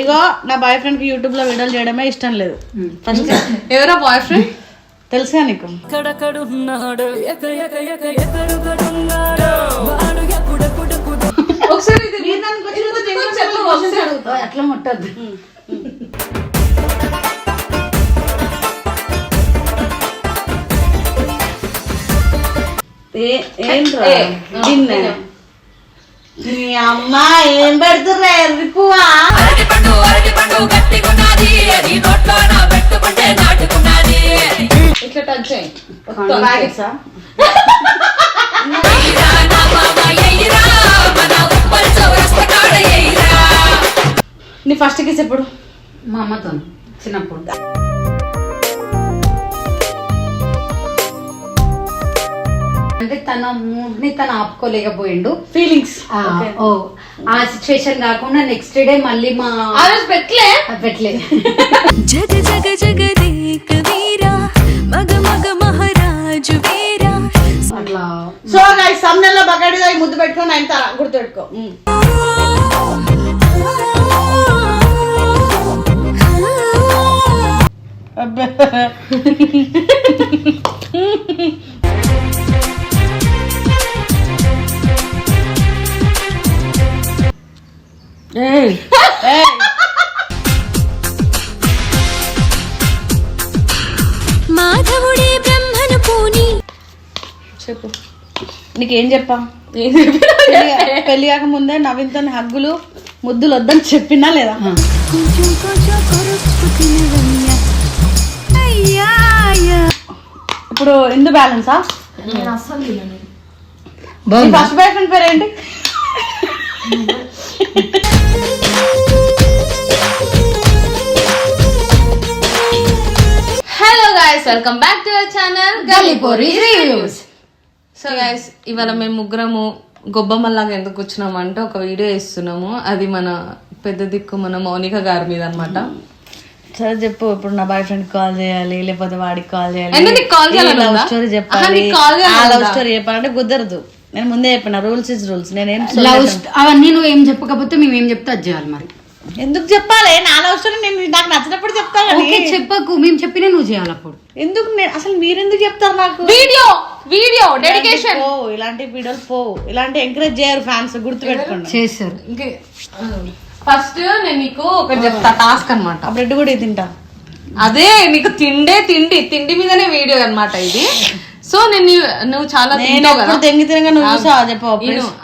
ఇగో నా బాయ్ ఫ్రెండ్కి యూట్యూబ్లో వీడియోలు చేయడమే ఇష్టం లేదు. ఫస్ట్ ఎవరా బాయ్ ఫ్రెండ్ తెలుసుగా నీకు? ఒకసారి ఇది చెప్పు ఒకసారి. అట్లా ముట్టద్దు ఏ- ఏంట్రా ఏ, దీన్నే నీ అమ్మ ఏం పెడుతుర్రా ఎర్రిపువా ఇట్లా టచ్ చేయి. నీ ఫస్ట్ కిస్ ఎప్పుడు? మా అమ్మతో చిన్నప్పుడు. అంటే తన మూడ్ని తను ఆపుకోలేకపోయిండు. ఫీలింగ్స్ ఆ, ఓ ఆ సిచ్యువేషన్ కాకుండా నెక్స్ట్ డే మళ్ళీ మా ఆ రోజు పెట్టలే. పెట్టలే. జగ జగ జగదేక వీరా మగ మగ మహారాజు వీరా. అట్లా. సో గైస్ సమ్నెల్లో బగాడిగా ఈ ముద్దు పెట్టుకొని ఆయన తర గుర్తుపెట్టుకో. అబ్బా. మాధవుడే బ్రహ్మను పూని. చెప్పు. నీకేం చెప్పా? పెళ్ళి- పెళ్ళి కాక ముందే నవీన్తో హగ్గులు ముద్దులు వద్దని చెప్పినా లేదా? ఇప్పుడు ఎందు బ్యాలెన్సా? ఫస్ట్ బాయ్ ఫ్రెండ్ పేరు ఏంటి welcome back to our channel Gallipori reviews. So guys ఇవాళ మేము ముగ్గురము గొబ్బమ్మలాగా ఎందుకు వచ్చినాము అంటే ఒక వీడియో ఇస్తున్నాము అది మన పెద్ద దిక్కు మన మౌనిక గారి మీద అనమాట సరే చెప్పు ఇప్పుడు నా బాయ్ ఫ్రెండ్ కాల్ చేయాలి లేకపోతే వాడికి కాల్ చేయాలి? చేయాలని లవ్? స్టోరీ చెప్పాలి. లవ్? స్టోరీ చెప్పాలంటే కుదరదు. నేను ముందే చెప్పిన రూల్స్ ఇస్ రూల్స్ నేనేం లవ్ అవన్నీ నువ్వు ఏం చెప్పకపోతే మేము ఏం చెప్తే అది చేయాలి మరి. ఎందుకు చెప్పాలి? నా లవ్ స్టోరీ నేను నాకు నచ్చినప్పుడు చెప్తా కానీ ఓకే చెప్పకు. మేము చెప్పినా నువ్వు చేయాలి అప్పుడు. ఎందుకు నేను అసలు మీరెందుకు చెప్తారు నాకు? వీడియో వీడియో డెడికేషన్ పో ఇలాంటి వీడియోలు పో. ఇలాంటి ఎంకరేజ్ చేయరు ఫ్యాన్స్ గుర్తు పెట్టుకోండి చేస్తారు ఫస్ట్ నేను నీకు ఒకటి చెప్తా టాస్క్ అన్నమాట. ఆ బ్రెడ్ కూడా ఇది తింటా. అదే నీకు తిండే తిండి తిండి మీదనే వీడియో అన్నమాట ఇది. సో నేను నువ్వు చాలా నేను తింటావు కదా. తెంగి తినగా నువ్వు చూసావా? చెప్పు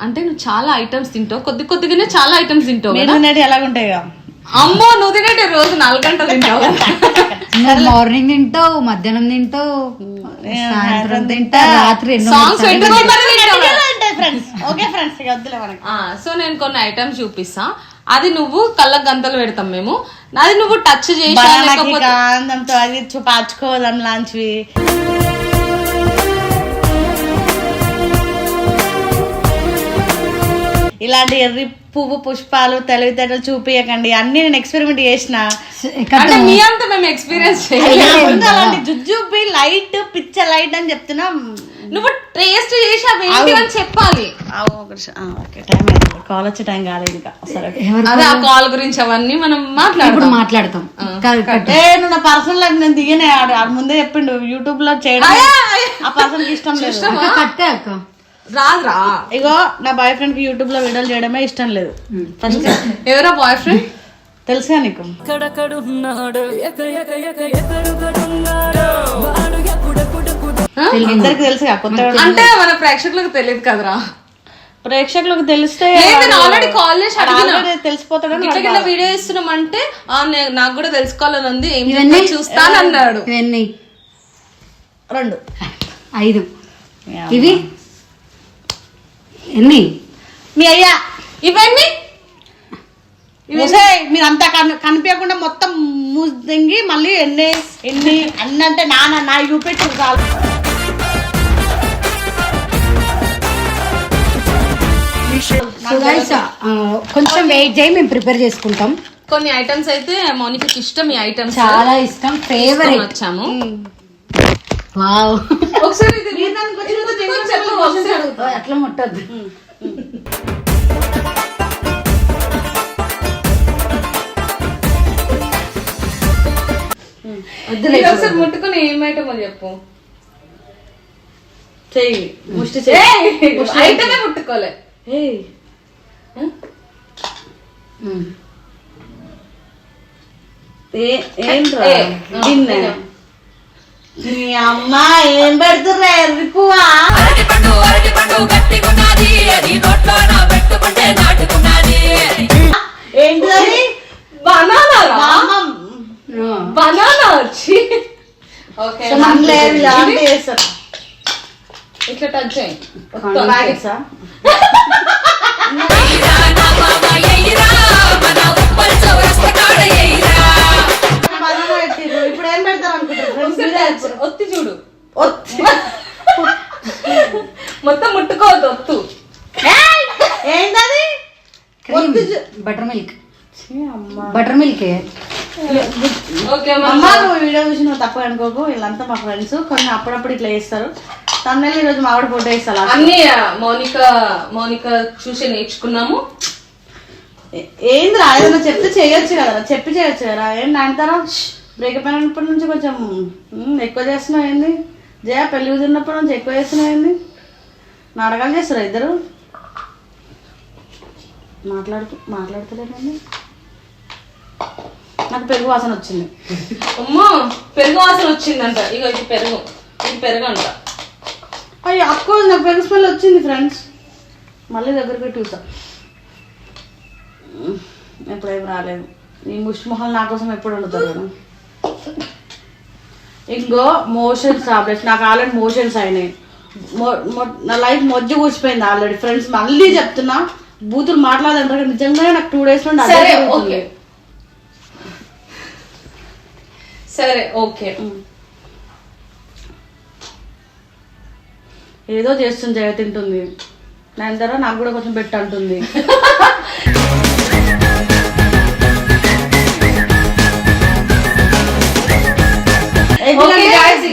అంటే నువ్వు చాలా ఐటమ్స్ తింటావు. కొద్ది కొద్దిగానే చాలా ఐటమ్స్ తింటావు నేను ఎలాగుంటాయి? అమ్మో నువ్వు తినేటి రోజు నాలుగు గంటలు తింటావు మార్నింగ్ తింటావు మధ్యాహ్నం తింటావు సాయంత్రం తింటా. రాత్రి సాంగ్స్ ఓకే ఫ్రెండ్స్ సో నేను కొన్ని ఐటమ్స్ చూపిస్తా. అది నువ్వు కళ్ళ గంతలు పెడతాం మేము. అది నువ్వు టచ్ చేసా అది చూపాచుకోదాం లాంటివి. ఇలాంటి ఎర్రి పువ్వు పుష్పాలు తెలివితేటలు చూపించకండి అన్ని నేను ఎక్స్పెరిమెంట్ చేసిన. అంటే మీ అంత మేము ఎక్స్పీరియన్స్ చేయాలి నా ముందు అలాంటి జుజ్జుబి లైట్ పిచ్చ లైట్ అని చెప్తున్నా. నువ్వు టేస్ట్ చేసి అవి అని చెప్పాలి. ఓకే టైం అయింది. కాల్ వచ్చే టైం కాలేదు ఇంకా. సరే అదే ఆ కాల్ గురించి అవన్నీ మనం మాట్లాడదాం మాట్లాడతాం. ఏ నువ్వు నా పర్సనల్ లైఫ్ నేను దిగనే ముందే చెప్పిండు. యూట్యూబ్లో చేయడం ఆ పర్సన్ ఇష్టం లేదు. అక్క కట్టే అక్క. రాదురా. ఇగో నా బాయ్ ఫ్రెండ్కి యూట్యూబ్లో వీడియోలు చేయడమే ఇష్టం లేదు. ఫస్ట్ ఎవరా బాయ్ ఫ్రెండ్ తెలుసుగా నీకు? అందరికి తెలుసుగా కొత్త అంటే మన ప్రేక్షకులకు తెలియదు కదరా. ప్రేక్షకులకు తెలిస్తే ఆల్రెడీ కాల్ చేసి అడిగిన? తెలిసిపోతాడని ఇట్లా గిట్ల వీడియో ఇస్తున్నాం అంటే "ఆ, నే- నాకు కూడా తెలుసుకోవాలని ఉంది ఏం ఇవన్నీ చూస్తానన్నాడు ఇవన్నీ. రెండు. ఐదు. ఇవి? ఎన్ని? మీ అయ్యా ఇవన్నీ? మీరు అంతా కన్- కనిపించకుండా మొత్తం మూసింగి మళ్ళీ ఎన్ని ఎన్ని అన్ని అంటే నాన్న నా చూపెట్టు చాలు. కొంచెం వెయిట్ చేయి మేము ప్రిపేర్ చేసుకుంటాం. కొన్ని ఐటమ్స్ అయితే మౌనికకి ఇష్టం ఈ ఐటమ్స్ చాలా ఇష్టం ఫేవరెట్ వచ్చాము. వావ్. ఒకసారి అట్లా ముట్టద్దు. ఒకసారి ముట్టుకుని ఏమైటమో చెప్పు. చెయ్యి. ముష్టి చెయ్యి. అయితేనే ముట్టుకోలే. ఏం రా ఏయ్ ఉమ్. ఏ- ఏంట్రా ఏ, గిన్నె నీ అమ్మ ఏం పెడుతుర్రా ఎర్రి పువ్వా ఏంటిది బనానా. బనానా వచ్చి. ఓకే లేదు ఇలాంటి చేస్తారు ఇట్లా టచ్ చేయి. ప్యాకెట్సా బనానా ఒత్తి చూడు. ఒత్తి. మొత్తం ముట్టుకోవద్దు ఒత్తు. ఏంటది? Butter milk. ఛీ, అమ్మ. Butter milk. ఓకే అమ్మ. నువ్వు వీడియో చూసి నువ్వు తప్పు అనుకోకు వీళ్ళంతా మా ఫ్రెండ్స్. కొన్ని అప్పుడప్పుడు ఇట్లా చేస్తారు. తమిళ ఈరోజు మావిడ ఫోటో ఇస్తారు? అన్ని మౌనిక మౌనిక చూసి నేర్చుకున్నాము. ఏందిరా? ఏదైనా చెప్తే చేయొచ్చు కదా. చెప్పి చేయొచ్చు కదా. ఏం నాయనతారా బ్రేకప్ అయినప్పటి నుంచి కొంచెం ఎక్కువ చేస్తున్నావు ఏంది? జయ పెళ్ళి కుదిరినప్పటి నుంచి ఎక్కువ చేస్తున్నావు ఏంది? నాటకాలు చేస్తారా ఇద్దరు? మాట్లాడుతూ మాట్లాడుతలేదండి నాకు పెరుగు వాసన వచ్చింది. అమ్మో పెరుగు వాసన వచ్చిందంట. ఇగో ఇది పెరుగు. ఇది పెరుగు అంట అయ్యో అక్కో నాకు పెరుగు స్మెల్ వచ్చింది ఫ్రెండ్స్ మళ్ళీ దగ్గర పెట్టి చూసా ఎప్పుడేం రాలేదు. ఈ ముష్టి మొహల్ నా కోసం ఎప్పుడు వండుతారు కదా? ఇంకో మోషన్స్ టాబ్లెట్స్ నాకు ఆల్రెడీ మోషన్స్ అయినాయి. నా లైఫ్ మొజ్జు కూర్చిపోయింది ఆల్రెడీ ఫ్రెండ్స్ మళ్ళీ చెప్తున్నా బూతులు మాట్లాడంటారు నిజంగానే నాకు టూ డేస్ నుండి సరే. ఓకే. సరే ఓకే. ఏదో చేస్తుంది జయ తింటుంది. దాని తర్వాత నాకు కూడా కొంచెం పెట్టు అంటుంది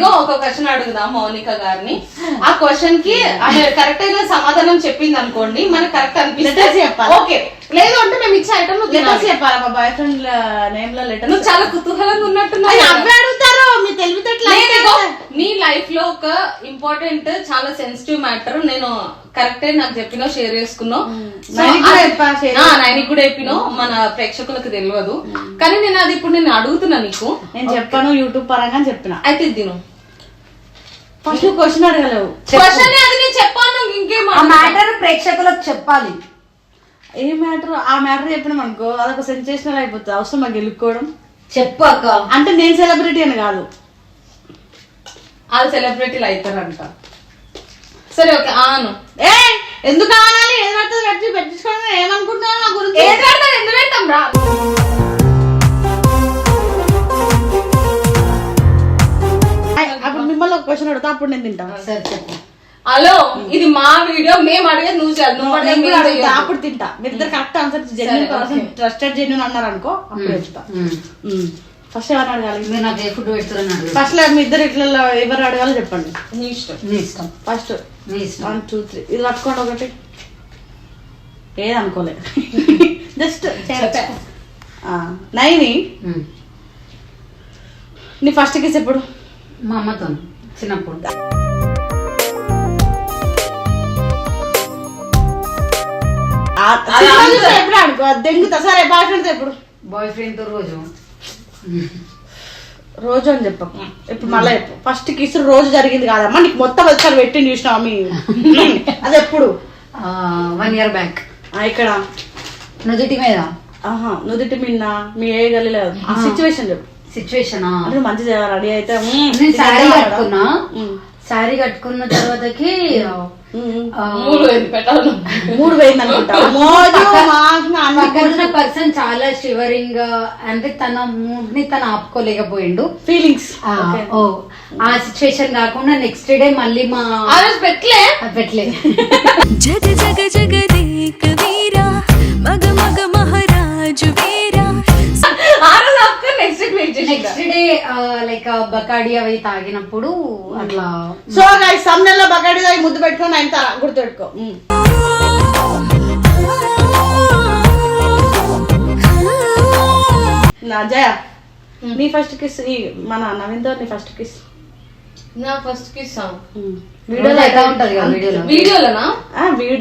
ఇగో ఒక క్వశ్చన్ అడుగుదాం మౌనిక గారిని. ఆ క్వశ్చన్కి ఆమె కరెక్ట్గా సమాధానం చెప్పింది అనుకోండి మనకు కరెక్ట్ అనిపిస్తే Letters చెప్పాలా? ఓకే లేదు అంటే మేము ఇచ్చే ఐటమ్ నువ్వు లెటర్స్ తినాలి. చెప్పాలా. మా బాయ్ ఫ్రెండ్ నేమ్లో లెటర్స్ నువ్వు చాలా కుతూహలంగా ఉన్నట్టున్నావు కదా. అవే అడుగుతారు. మీ తెలివితేటలు లేదు, నీ లైఫ్లో ఒక ఇంపార్టెంట్ చాలా సెన్సిటివ్ మ్యాటర్ నేను కరెక్టే నాకు చెప్పినా షేర్ చేసుకున్నావు So, కూడా చెప్పా, share ఆ, నైనికి కూడా చెప్పినావు మన ప్రేక్షకులకు తెలియదు. కానీ నేను అది ఇప్పుడు నేను అడుగుతున్నా నీకు. నేను చెప్పాను యూట్యూబ్ పరంగా అని చెప్పిన. అయితే తిను. First question అడగలేవు. క్వశ్చన్ అది నేను చెప్పాను ఇంకేం ఆ మ్యాటర్ ప్రేక్షకులకు చెప్పాలి. ఏ మ్యాటర్? ఆ మ్యాటర్ చెప్పినాం అనుకో అదొక సెన్సేషనల్ అయిపోతుంది. అవసరం మాకు గెలుక్కోవడం చెప్పు అక్క. అంటే నేను సెలబ్రిటీ అని కాదు. వాళ్ళు సెలబ్రిటీలు అవుతారంట. సరే ఓకే ఆను. ఏ ఎందుకు కావాలి ఏది పడుతుంది పెట్టి పెట్టించుకోవడం ఏమనుకుంటున్నావు నా గురించి? ఏది ఎందుకు పెడతాం రా? మిమ్మల్ని ఒక క్వశ్చన్ అడుగుతా అప్పుడు నేను తింటా. సరే చెప్పు. హలో ఇది మా వీడియో మేము అడిగేది నువ్వు చేయాలి. నువ్వు నేను అడిగేది కూడా అడుగుతా. అప్పుడు తింటా. మీరు ఇద్దరు correct answer genuine person trusted genuine అన్నారు అనుకో అప్పుడు చెప్తా. ఉమ్. ఫస్ట్ ఎవరు అడగాలి? మీరు నాకు ఏ ఫుడ్ అడుగు. ఫస్ట్ మీ ఇద్దరు ఇట్లా ఎవరు అడగాలో చెప్పండి. నీ ఇష్టం. నీ ఇష్టం. ఫస్ట్ నీ ఇష్టం. వన్ టూ త్రీ ఇది పట్టుకోండి ఒకటి. ఏది అనుకోలే. జస్ట్ నైని. నీ ఫస్ట్ కిస్ ఎప్పుడు? మా అమ్మతో చిన్నప్పుడు ఎప్పుడు అనుకో దెంగుతా. సరే బాయ్ ఫ్రెండ్స్ ఎప్పుడు? బాయ్ ఫ్రెండ్తో రోజు. రోజు అని చెప్పకు. ఇప్పుడు మళ్ళీ చెప్పు. ఫస్ట్ కిస్ రోజు జరిగింది కాదమ్మా. నీకు మొత్తం ఒకసారి పెట్టింది చూసినావా? మీ అది ఎప్పుడు? వన్ ఇయర్ బ్యాక్ ఇక్కడ. నుదుటి మీద. ఆహా నుదుటి మిన్న మీ ఏ గల్లి సిచ్యువేషన్ చెప్పు. సిచ్యువేషన్? అంటే మంచి రెడీ అయితే మ్మ్, నేను శారీ తినేద్దాం కట్టుకున్నా. శారీ కట్టుకున్న తర్వాతకి మూడు పోయింది అనుకుంటా. పర్సన్ చాలా షివరింగ్ అంటే తన మూడ్ని తను ఆపుకోలేకపోయిండు. ఫీలింగ్స్ ఆ, ఓ ఆ సిచ్యువేషన్ కాకుండా నెక్స్ట్ డే మళ్ళీ మా ఆ రోజు పెట్టలే. పెట్టలే. జగ జగ వీరా మగ మగ మహారాజు నెక్స్ట్ డే లైక్ బకాడి అవి తాగినప్పుడు అట్లా. సో గైస్ సమ్నెల్లో బగాడి దాగి ముద్దు పెట్టుకొని ఆయన గుర్తుపెట్టుకో. మ్మ్. నా జయ నీ ఫస్ట్ కిస్ ఈ మన నవీన్తో నీ ఫస్ట్ కిస్ నా ఫస్ట్ కిస్ వీడియోలో ఎట్లా ఉంటది కదా వీడియోలో? వీడియోలోనా?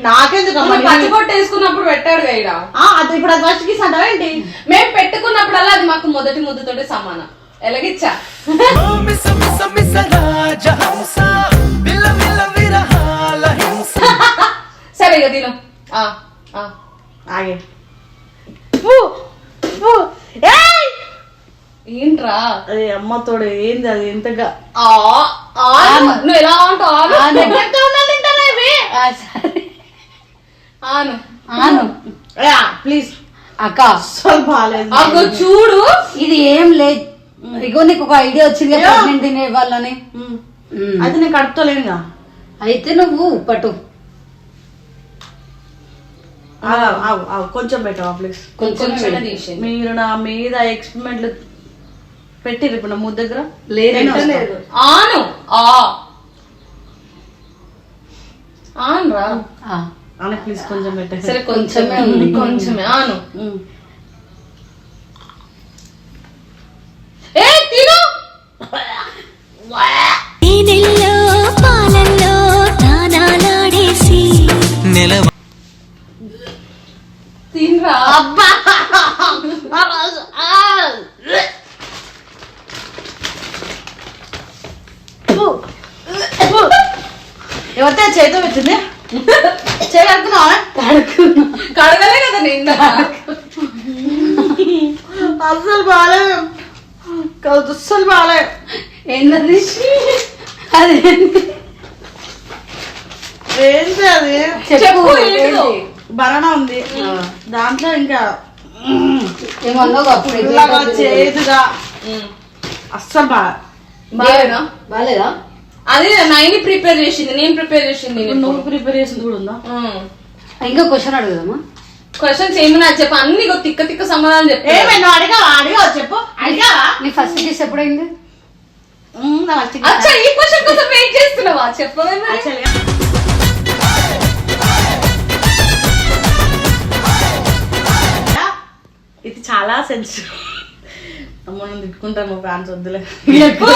నాకెందుకు అమ్మా? పచ్చిపొట్టు వేసుకున్నప్పుడు పెట్టాడు ఇడ ఆ, అది ఇప్పుడు అది ఫస్ట్ కిస్ అంటావా ఏంటి? మేము పెట్టుకున్నప్పుడల్లా అది మాకు మొదటి ముద్దుతోటి సమానం. ఎలాగిచ్చా? మిస మిస మిస రాజహంస మిల్ల మిల్ల విరహాల హింస. సరే ఇక తిను. ఆ, ఆ. ఆగే. ఫు, ఫు. ఏయ్! ఏంట్రా? అరే అమ్మ తోడు ఏంది అది? ఎంతగా? నువ్వు ఎలా అంటావు ఆను. ఆను. ప్లీజ్. అక్క. అస్సలు బాగాలేదు అగో చూడు. ఇది ఏం లేదు. ఇగో నీకు ఒక ఐడియా వచ్చింది కదా ప్రెగ్నెంట్ తినే వాళ్ళని. అయితే నేను కడుపుతోలేనుగా. అయితే నువ్వు పట్టు. కొంచెం పెట్టవా ప్లీజ్ కొంచెం మీరు నా మీద ఎక్స్పెరిమెంట్లు పెట్టిర్రు ఇప్పుడు నా ముద్దు దగ్గర? లేదు. ఆను. ఆ. ఆను రా ప్లీజ్ కొంచెం పెట్టే సరే కొంచెమే ఉంది. కొంచెమే. ఆను. ఏ తిను. తేనెల్లో పాలల్లో తానాలాడేసి. నెల తినరా. ఫు. ఎవరితో చేతితో పెట్టింది? చేయి కడుక్కున్నావా? కడగలే కదా నిన్న. అస్సలు బాగాలేదు కాదు అస్సలు బాగాలేదు ఏంటది? అది ఏంటి? అది? చెప్పు? బనానా ఉంది. దాంట్లో ఇంకా పుల్లగా చేదుగా. అస్సలు బాగా బాగా బాలేదా? అది నైన్ ప్రిపేర్ చేసింది నేను ప్రిపేర్ చేసింది నువ్వు ప్రిపేర్ చేసింది కూడా ఉందా? ఇంకా క్వశ్చన్ అడుగుదామా? క్వశ్చన్స్ ఏమి నాకు చెప్పు. అన్ని తిక్క తిక్క సమాధానం చెప్పు ఏమైనా నువ్వు అడిగావా? అడిగావా చెప్పు. అడిగావా? నీ ఫస్ట్ కిస్ ఎప్పుడైంది. అచ్చా ఈ క్వశ్చన్ కోసం వెయిట్ చేస్తున్నావా? చెప్పవే. ఇది చాలా సెన్సిటివ్ అమ్మ నేను తిట్టుకుంటాను మా ఫ్యాన్స్ వద్దులే. చెప్పు.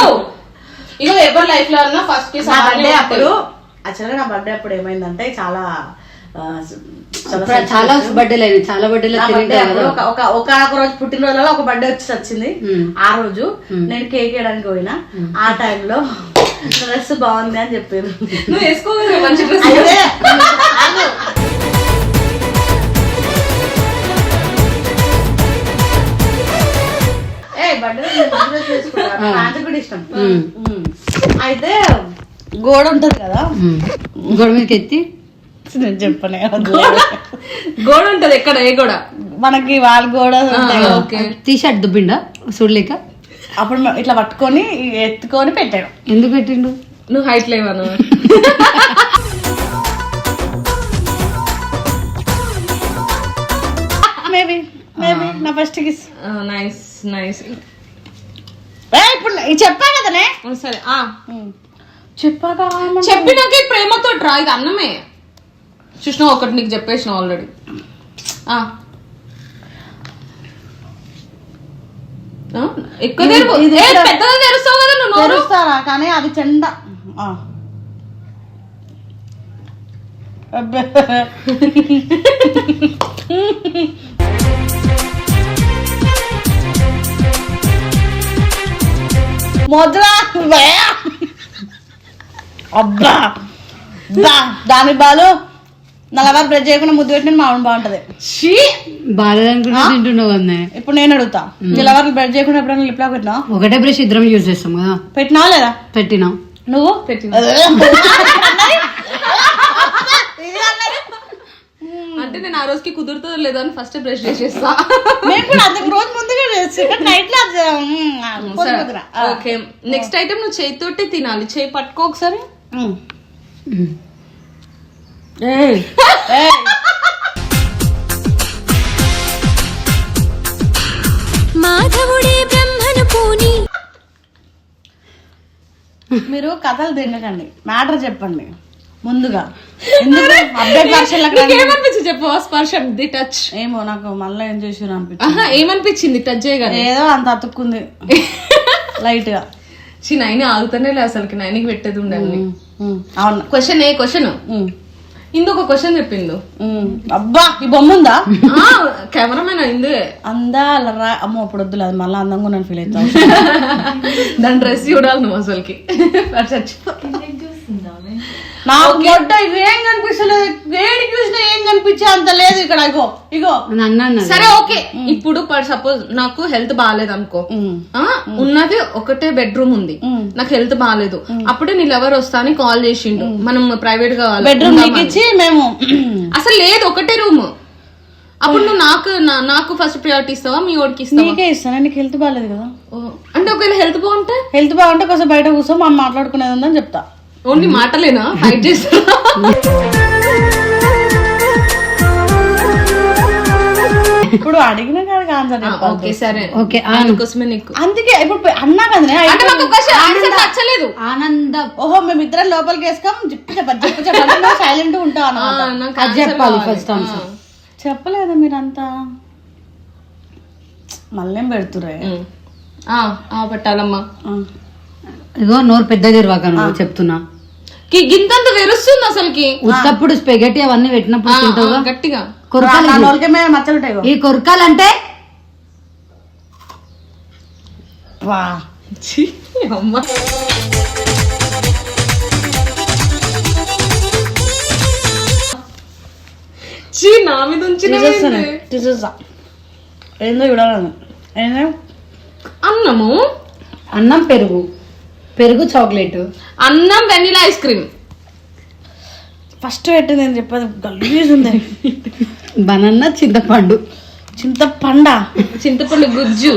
ఇగో ఎవరి లైఫ్లో అన్నా ఫస్ట్ నా బర్త్డే అప్పుడు యాక్చువల్గా నా బర్త్డే అప్పుడు ఏమైందంటే చాలా ఆ, చాలా చాలా బర్త్డే లేదు చాలా బర్త్డేలో నా అప్పుడు ఒక ఒక ఒక ఒక రోజు పుట్టినరోజులో ఒక బర్త్డే వచ్చి వచ్చింది. మ్మ్. ఆ రోజు నేను కేక్ వేయడానికి పోయినా. ఆ టైంలో డ్రెస్ బాగుంది అని చెప్పారు. నువ్వు వేసుకోవాలి మంచి డ్రెస్. కూడా ఇష్టం. అయితే గోడ ఉంటది కదా. గోడ మీదకి ఎత్తి. నేను చెప్పలే. గోడ. ఉంటది ఎక్కడ? ఏ గోడ? మనకి వాళ్ళ గోడ. ఓకే. టీషర్ట్ దుబ్బిండా? చూడలేక? అప్పుడు ఇట్లా పట్టుకొని ఎత్తుకొని పెట్టాడు ఎందుకు పెట్టిండు? నువ్వు హైట్ లేవను మేబీ మేబీ నా ఫస్ట్ కిస్ నైస్ నైస్ ఇప్పుడు చెప్పా కదనే? సరే ఆ. చెప్పాక చెప్పినాక ప్రేమతో రా ఇది అన్నమే. చూసినా ఒకటి నీకు చెప్పేసిన ఆల్రెడీ ఎక్కువ పెద్దగా తెరుస్తావు కదా నువ్వు తెరుస్తారా? కానీ అది చెండ. అబ్బే. మొదల? అబ్బా! దాని బాలు నలభై బ్రెడ్ చేయకుండా ముద్దు పెట్టిన మామిడి బాగుంటది. ఇప్పుడు నేను అడుగుతా. నిలవర్ బ్రెడ్ చేయకుండా ఎప్పుడైనా లిప్ లాక్ పెట్టినా ఒకటే బ్రష్ ఇద్దరం యూజ్ చేస్తాం కదా. పెట్టినావా లేదా? పెట్టినాం. నువ్వు? పెట్టిన. అంటే నేను ఆ రోజుకి కుదురుతుందో లేదో అని ఫస్ట్ బ్రష్ చేసేస్తా మేము కూడా అంతకు రోజు ముందుగా నైట్. ఓకే. నెక్స్ట్ ఐటమ్ నువ్వు చేతితోటే తినాలి. చేయి పట్టుకో ఒకసారి. మాధవుడే బ్రహ్మను పూని. మీరు కథలు తినకండి. మ్యాటర్ చెప్పండి. ముందుగా. ఎందుకు? అప్డేట్ వర్షన్లకు ఏమనిపించింది చెప్పు? స్పర్శ ది టచ్. ఏమో నాకు మళ్ళీ ఏం చేసి అనిపించింది. ఏమనిపించింది? టచ్ చేయగానే? ఏదో అంత అతుక్కుంది. లైట్గా చి నైన్ ఆగుతానే లే అసలుకి. నైన్కి పెట్టేది ఉమ్, అవును. క్వశ్చన్ ఏ క్వశ్చన్ ఇందుకు క్వశ్చన్ చెప్పిండు. ఉమ్. అబ్బా ఈ బొమ్మ ఉందా? కెమెరామెన్ అయింది అందాల రా అమ్మో ఇప్పుడు వద్దులే అది మళ్ళీ అందంగా నేను ఫీల్ అవుతాను దాని డ్రెస్ చూడాలి నువ్వు అసలుకి. చచ్చిపో ఏం కనిపిస్తలేదు? చూసినా ఏం కనిపించే అంత లేదు ఇక్కడ. ఇగో అన్నాను. సరే ఓకే. ఇప్పుడు సపోజ్ నాకు హెల్త్ బాగాలేదు అనుకో. ఉన్నది ఒకటే బెడ్రూమ్ ఉంది. నాకు హెల్త్ బాగాలేదు. అప్పుడే నీ లవర్ వస్తా అని కాల్ చేసిండు. మనం ప్రైవేట్గా బెడ్రూమ్ ఇచ్చి మేము అసలు లేదు ఒకటే రూమ్. అప్పుడు నువ్వు నాకు నాకు ఫస్ట్ ప్రియారిటీ ఇస్తావా? మీ ఓడికి ఇస్తావా? నీకే ఇస్తాను నీకు హెల్త్ బాగాలేదు కదా. అంటే ఒకవేళ హెల్త్ బాగుంటే? హెల్త్ బాగుంటే కొంచెం బయట కూర్చో మనం మాట్లాడుకునేది ఉందని చెప్తా. ఓన్లీ మాటలేనా? ఫైట్ చేస్తా ఇప్పుడు అడిగిన కాడికి ఆన్సర్ ఓకే సరే. ఓకే అందుకోసమే నీకు. అందుకే ఇప్పుడు అన్నా కదనే అంటే మాకు క్వశ్చన్ ఆన్సర్ నచ్చలేదు. ఆనంద ఓహో మేము ఇద్దరం లోపలికి వేసుకోం చెప్పు చెప్ప చెప్పు చెప్పండి సైలెంట్ ఉంటాం అన్నమాట. అది చెప్పాలి. ఫస్ట్ ఆన్సర్ చెప్పలేదా మీరంతా? మళ్ళేం పెడుతురే ఉమ్. ఆ, ఆ, పెట్టాలమ్మా. ఇగో నోరు పెద్ద తెరవాక నువ్వు చెప్తున్నా. గింతంత వెరుస్తుంది అసలుకి. ఉత్తప్పుడు స్పెగటి అవన్నీ పెట్టినప్పుడు తింటావుగా? గట్టిగా. కొరకాలు. ఈ కొరకాలంటే? వా. ఛీ, అమ్మ. చీ నా మీద ఏందో? చూడాలను. అన్నము? అన్నం పెరుగు. పెరుగు చాక్లెట్. అన్నం వెనిలా ఐస్ క్రీమ్. ఫస్ట్ పెట్టింది నేను చెప్పేది గలీజ్ ఉంది. బనానా చింతపండు. చింతపండ? చింతపండు గుజ్జు.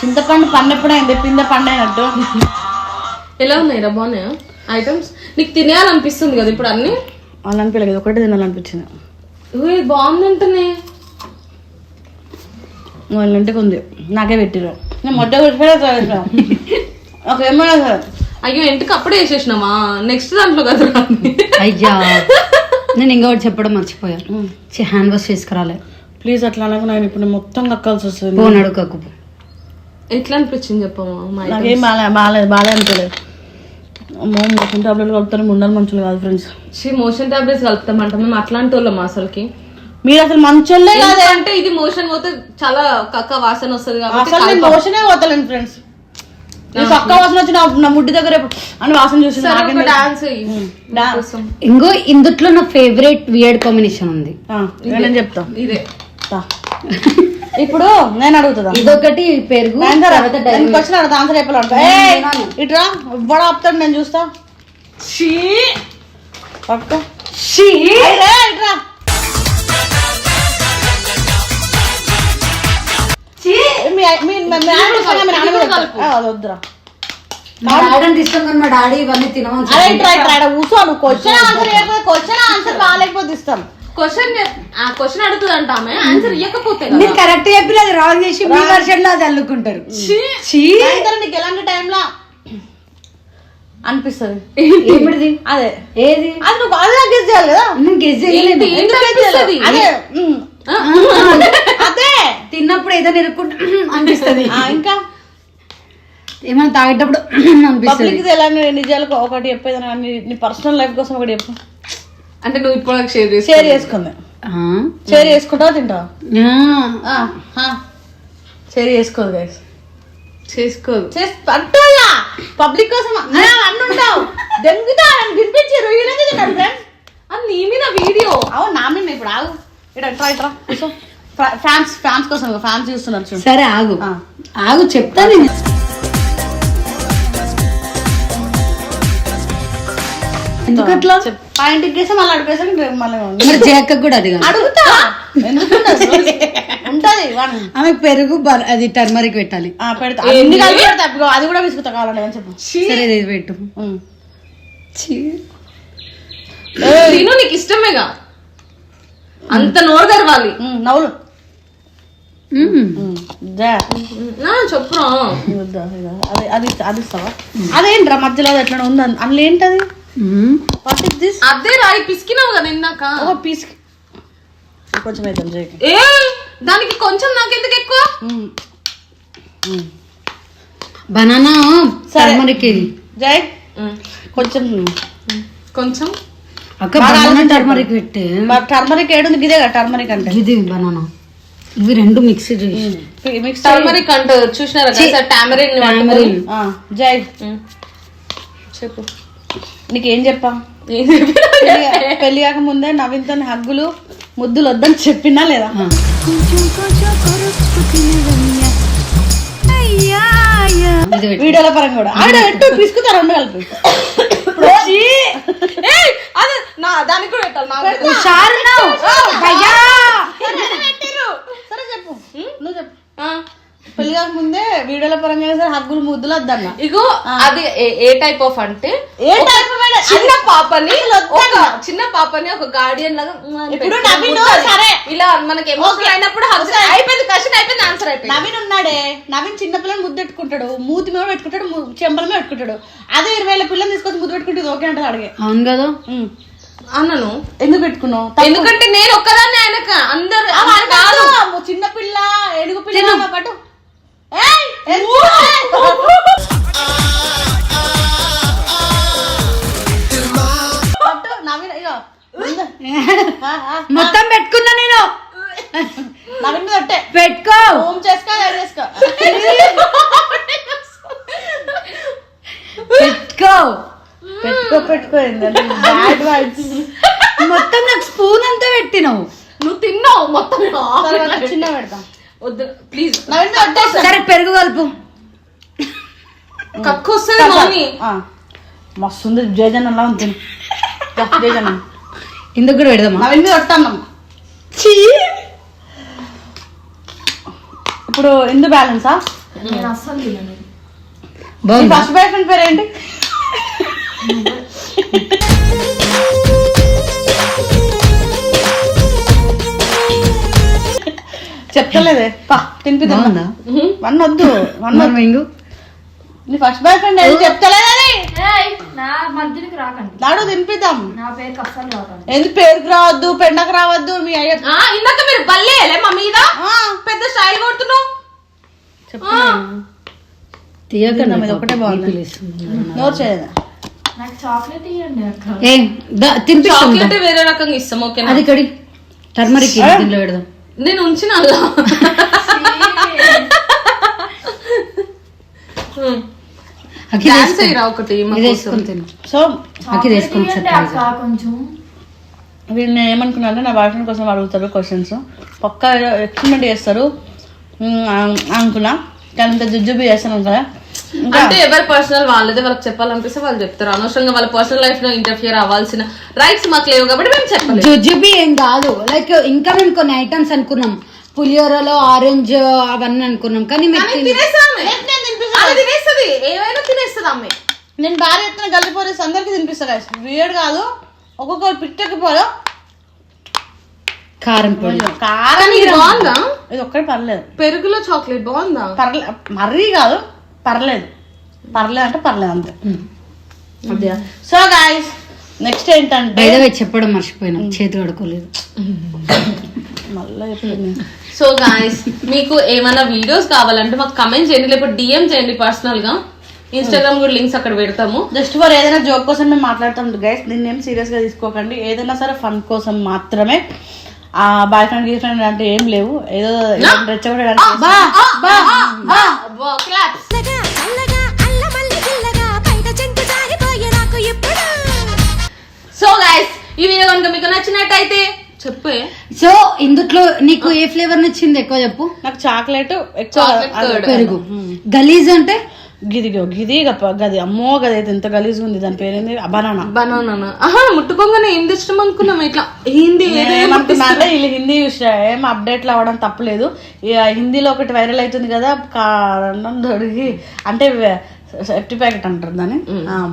చింతపండు పండు ఎప్పుడైంది? పింద పండు అయినట్టు ఎలా ఉన్నాయి రా బాగున్నాయా? ఐటమ్స్? నీకు తినేయాలనిపిస్తుంది కదా ఇప్పుడు అన్ని? అలా అనిపించలేదు ఒకటి తినాలనిపించింది. ఓయ్, బాగుందంటనే. వాళ్ళ ఇంటికి ఉంది. నాకే పెట్టిరు నేను మొట్ట కూర్చోలే అయ్యో ఇంటికి అప్పుడే వేసేసినామా? నెక్స్ట్ దాంట్లో కదా అయ్యా నేను ఇంకొకటి చెప్పడం మర్చిపోయా. Hand wash చేసుకురాలే. ప్లీజ్ అట్లా అనకు నేను ఇప్పుడు నేను మొత్తం కక్కాల్సి వస్తుంది. ఫోన్ అడుగకు ఎట్లా అనిపించింది చెప్పమ్మా? మా నాకేం బాలే బాగాలేదు బాగాలే అనుకోలేదు అమ్మో మోషన్ టాబ్లెట్ కలుపుతాను ముండలు మంచులు కాదు ఫ్రెండ్స్ మోషన్ టాబ్లెట్స్ కలుపుతామంట మేము అట్లాంటి వాళ్ళం అసలుకి. మీరు అసలు మంచోళ్ళే కాదు. అంటే ఇది మోషన్ పోతే చాలా కక్క వాసన వస్తుంది కాబట్టి మోషనే పోతలేను ఫ్రెండ్స్ పక్క వాసన వచ్చి నా నా ముడ్డి దగ్గర అని వాసన చూసి నాకేం ఇంకో ఇందుట్లో నా ఫేవరెట్ వియర్డ్ కాంబినేషన్ ఉంది. నేను చెప్తా. ఇదే. ఇప్పుడు నేను అడుగుతుందా ఇదొకటి పెరుగు క్వశ్చన్ అడుగుతా ఆన్సర్ చెప్పాలంట. ఇట్రా ఇవ్వడం ఆపుతాడు నేను చూస్తా. పక్క. అరే, ఇట్రా. వద్దురా. మా డాడీ ఇవన్నీ తినమని అరే చెప్పి- ఇట్రా ఇట్రా ఇట్రా కూర్చో నువ్వు క్వశ్చన్ ఆన్సర్ చేయకపోతే క్వశ్చన్ ఆన్సర్ బాగాలేకపోతే ఇస్తాం. క్వశ్చన్ ఆ క్వశ్చన్ అడుగుతుంది అంట ఆమె ఆన్సర్ ఇవ్వకపోతే. మీరు కరెక్ట్ చెప్పిన అది రాంగ్ చేసి మీ వర్షన్లో అది అల్లుకుంటారు. నీకు ఎలాంటి టైంలో అనిపిస్తుంది. ఏమిటిది? అదే. ఏది? అది నువ్వు బాగా గెస్ చేయాలి కదా. నేను గెస్ చేయలేను ఏంటి? ఏంటి అనిపిస్తది? అదే ఉమ్. అదే. తిన్నప్పుడు ఏదో నిరుక్కుంటా అనిపిస్తుంది. ఆ, ఇంకా? ఏమైనా తాగేటప్పుడు అనిపిస్తుంది. పబ్లిక్ ఎలాంటి నిజాలు ఒకటి చెప్పేది నీ పర్సనల్ లైఫ్ కోసం ఒకటి చెప్పు. అంటే నువ్వు ఇప్పుడు షేర్ చేసి షేర్ చేసుకుంది. ఆ? షేర్ చేసుకుంటావా తింటావా? ఆ. షేర్ చేసుకోదు గైస్ చేసుకోదు. అంటోలా పబ్లిక్ కోసం ఆ, అన్ని ఉంటావు. దెంగుతా నన్ను వినిపించి రొయ్యలకి తిన్నాడు ఫ్రెండ్స్ అది నీ మీద వీడియో. అవును నా మీద ఇప్పుడు ఆగు. ఇట్రా ఇట్రా ఇట్రా కూర్చో. ఫ్యాన్స్ ఫ్యాన్స్ కోసం ఫ్యాన్స్ చూస్తున్నారు చూడు. సరే ఆగు. ఆగు చెప్తా నేను. ఎందుకట్లా? పాయింట్ ఇచ్చేసి మళ్ళీ అడిగేసాక రేపు మళ్ళీ మరి జయక్క కూడా అది కాదు. అడుగుతా? ఉంటది వన్ ఆమె పెరుగు అది టర్మరిక్ పెట్టాలి. ఆ, పెడతా. అన్ని కలిపి పెడతా. అది కూడా విసుకుతా కావాలండి అని చెప్పు? సరే ఇది పెట్టు. తిను నీకు ఇష్టమేగా? అంత నోరు తెరవాలి. నవ్వులు. చెప్పురా. అది అది అది ఇస్తావా అదేంట్రా మధ్యలో ఎట్లా ఉంది అందులో ఏంటది. వాట్ ఇస్ దిస్ అదే రాయి పిసికినావు కదా ఇందాక ఒక పీస్ కొంచెం జైకి ఏ దానికి కొంచెం నాకెందుకు ఎక్కువ? బనానా సరే. జై. కొంచెం కొంచెం. అక్క బనానా. టర్మరిక్ పెట్టే. టర్మరిక్ ఏడుంది గిదే కదా టర్మరిక్ అంటే. ఇది బనానా. ఇవి రెండు మిక్స్ మిక్స్ టర్మరిక్ అంటూ చూసినారా సార్ టామరిన్ Tamarind. జై. చెప్పు. నీకేం చెప్పా? పెళ్ళి- కాక ముందే నవీన్తో హగ్గులు ముద్దులు వద్దని చెప్పినా లేదా. ఇది. వీడియోల పరంగా కూడా. ఆవిడ పెట్టు పిసుకుతారు రెండు కలిపి. ఇప్పుడు వచ్చి అదే నా దానికి కూడా పెట్టాలి నాకు. హుషారు ఉన్నావు. భయ్యా. సరే చెప్పు. నువ్వు చెప్పు. పెళ్ళి కాక ముందే వీడియోల పరంగా అయినా సరే హగ్గులు ముద్దులు వద్దన్న. ఇగో అది ఏ- టైప్ ఆఫ్ అంటే ఏ టైప్ చిన్న పాపని చిన్న పాపని ఒక గార్డియన్ లాగా ఇప్పుడు నవీన్. సరే. ఇలా మనకి ఎమోషనల్ అయినప్పుడు. అయిపోయింది క్వశ్చన్ అయిపోయింది ఆన్సర్ అయిపోయింది. నవీన్ ఉన్నాడే. నవీన్ చిన్న పిల్లని ముద్దు పెట్టుకుంటాడు. మూతి మీద పెట్టుకుంటాడు చెంపల మీద పెట్టుకుంటాడు. అదే ఇరవై వేల పిల్లని తీసుకొచ్చి ముద్దు పెట్టుకుంటే ఓకే అంటే అడిగే అవును కదా. అన్నను. ఎందుకు పెట్టుకున్నావు. ఎందుకంటే నేను ఒక్కదాన్ని ఆయనక అందరు. చిన్న పిల్ల ఏడుగు పిల్ల పట్టు ఏయ్, ఎందుకు? పట్టు, నవీన్ ఇగో ముందు. ఆ, ఆ, మొత్తం పెట్టుకున్నా నేను. నవీన్ మీద ఒట్టే. పెట్టుకో. హోమ్ చేసుకో ఏం చేసుకో. పెట్టుకో. పెట్టుకో పెట్టుకో ఏంటంటే బ్యాడ్ వైబ్స్ మొత్తం నాకు స్పూన్ అంతా పెట్టినావు నువ్వు తిన్నావు మొత్తం తర్వాత చిన్న పెడతాం వద్దు ప్లీజ్ నవీన్ మీద ఒట్టేస్తా. సరే పెరుగు కలుపు కక్కు వస్తుంది మమ్మీ ఆ, మస్తు ఉంది. జయజన్ అలా ఉంది జయజన్. ఇందుకు కూడా పెడదామా? నవీన్ మీద ఒట్టాను ఇప్పుడు ఎందు బ్యాలెన్సా బాగుంది. ఫస్ట్ బాయ్ ఫ్రెండ్ పేరు ఏంటి? చెప్తలేదే. పా తినిపిద్దాం. వన్ వద్దు. వన్ మరి మింగు నీ ఫస్ట్ బాయ్ ఫ్రెండ్ ఏంటి చెప్తలేదని నా మధ్యనికి రాకండి. నాడు తినిపిద్దాం. నా పేరు కప్సాలు రాకండి. ఎందుకు పేరుకు రావద్దు పెండకు రావద్దు మీ అయ్య ఆ, ఇందాక మీరు బల్లేలే మా మీద? పెద్ద స్టైల్ కొడుతున్నావు. తీయకండి ఇది ఒకటే బాగుంది. బీపీలు ఇస్తుంది. నోరు చేయదు? నాకు చాక్లెట్ ఇవ్వండి అక్క. ఏ దా- తినిపిస్తాం దా. చాక్లెట్ వేరే రకంగా ఇస్తాం ఓకేనా? అది కడి. టర్మరిక్ దీనిలో పెడదాం. నేను ఉంచిన అలా అఖి డాన్స్ వేసుకో. అయ్యిరా ఒకటి మా ఇది కోసం. వేసుకొని తిను సో అక్క కొంచెం. వీళ్ళు నేను ఏమనుకున్నా అంటే నా బాయ్ ఫ్రెండ్ కోసం అడుగుతారు క్వశ్చన్స్ పక్కా ఎక్స్పెరిమెంట్ చేస్తారు. అనుకున్నా. కానీ ఇంత జుజ్జుబి చేస్తాను కదా. అంటే ఎవరి పర్సనల్ వాళ్ళదే వాళ్ళకి చెప్పాలనిపిస్తే వాళ్ళు చెప్తారు. అనవసరంగా వాళ్ళ పర్సనల్ లైఫ్లో ఇంటర్ఫియర్ అవ్వాల్సిన రైట్స్ మాకు లేవు కాబట్టి మేము చెప్పలేదు జుజుబి ఏం కాదు. లైక్ ఇంకా మేము కొన్ని ఐటమ్స్ అనుకున్నాం. పులిహోరలో ఆరెంజ్ అవన్నీ అనుకున్నాం. కానీ మీరు తినేస్తుంది. ఏమైనా తినేస్తుంది ఆమె నేను భార్య ఎత్తున కలిసిపోతే అందరికి తినిపిస్తా వీడు కాదు. ఒక్కొక్కరు పిట్టకపోదు కారం పొడి. కారం ఇది బాగుందా? ఇది ఒక్కటి పర్లేదు. పెరుగులో చాక్లెట్ బాగుందా? పర్లే మరీ కాదు పర్లేదు. పర్లేదు అంటే పర్లేదు అంతే. అదే సో గాయస్ నెక్స్ట్ ఏంటంటే చెప్పడం మర్చిపోయినా. చేతి కడుకోలేదు మళ్ళీ సో గాయస్ మీకు ఏమైనా వీడియోస్ కావాలంటే మాకు కమెంట్ చేయండి లేకపోతే డిఎం చేయండి పర్సనల్గా. ఇన్స్టాగ్రామ్ కూడా లింక్స్ అక్కడ పెడతాము. జస్ట్ ఫర్ ఏదైనా జోక్ కోసం మేము మాట్లాడుతాం. గైస్ దీన్ని ఏం సీరియస్గా తీసుకోకండి. ఏదైనా సరే ఫన్ కోసం మాత్రమే. ఆ బాయ్ ఫ్రెండ్ గీ ఫ్రెండ్ అంటే ఏం లేవు. ఏదో రెచ్చగొట్టడానికి సో గాయస్ ఈ వీడియో కనుక మీకు నచ్చినట్టయితే చెప్పే. సో ఇందుట్లో నీకు ఏ ఫ్లేవర్ నచ్చింది ఎక్కువ చెప్పు? నాకు చాక్లెట్ ఎక్కువ. పెరుగు. గలీజ్ అంటే? గిది గిది గప్ప గది. అమ్మో గది అయితే ఎంత గలీజ్ ఉంది. దాని పేరేంది? బనానా. బనానా. ఆహా ముట్టుకోగానే ఏం తెచ్చడం అనుకున్నాం ఇట్లా? అంటే వీళ్ళు హిందీ చూసిన ఏం అప్డేట్లు అవ్వడం తప్పలేదు. ఇక హిందీలో ఒకటి వైరల్ అవుతుంది కదా కారణం దొరికి అంటే సెఫ్టీ ప్యాకెట్ అంటారు దాన్ని. ఆ,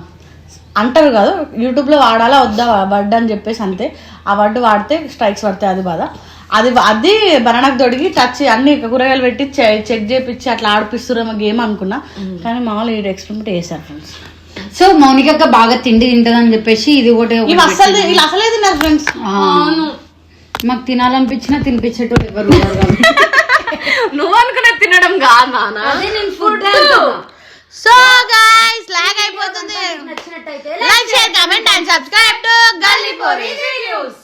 అంటారు కాదు యూట్యూబ్లో వాడాలా వద్దా వర్డ్ అని చెప్పేసి అంతే. ఆ వర్డ్ వాడితే స్ట్రైక్స్ పడతాయి అది బాధ. అది అది బనానాకు దొడిగి టచ్ అన్ని కూరగాయలు పెట్టి చెక్ చేపించి అట్లా ఆడిపిస్తురేమో గేమ్ అనుకున్నా. కానీ మామూలు ఈ ఎక్స్పెరిమెంట్ చేశారు ఫ్రెండ్స్ సో మౌనిక అక్క బాగా తిండి తింటదని చెప్పేసి ఇది ఒకటి అసలు. వీళ్ళు అసలే తిన్నారు ఫ్రెండ్స్ ఆ. మాకు తినాలనిపించినా తినిపించేటోళ్ళు ఎవరు. నువ్వు అనుకునే తినడం కాదు నాన్న సో గైస్ లాగ్ అయిపోతుంది. నచ్చినట్టయితే like share comment and subscribe to Galli Pori videos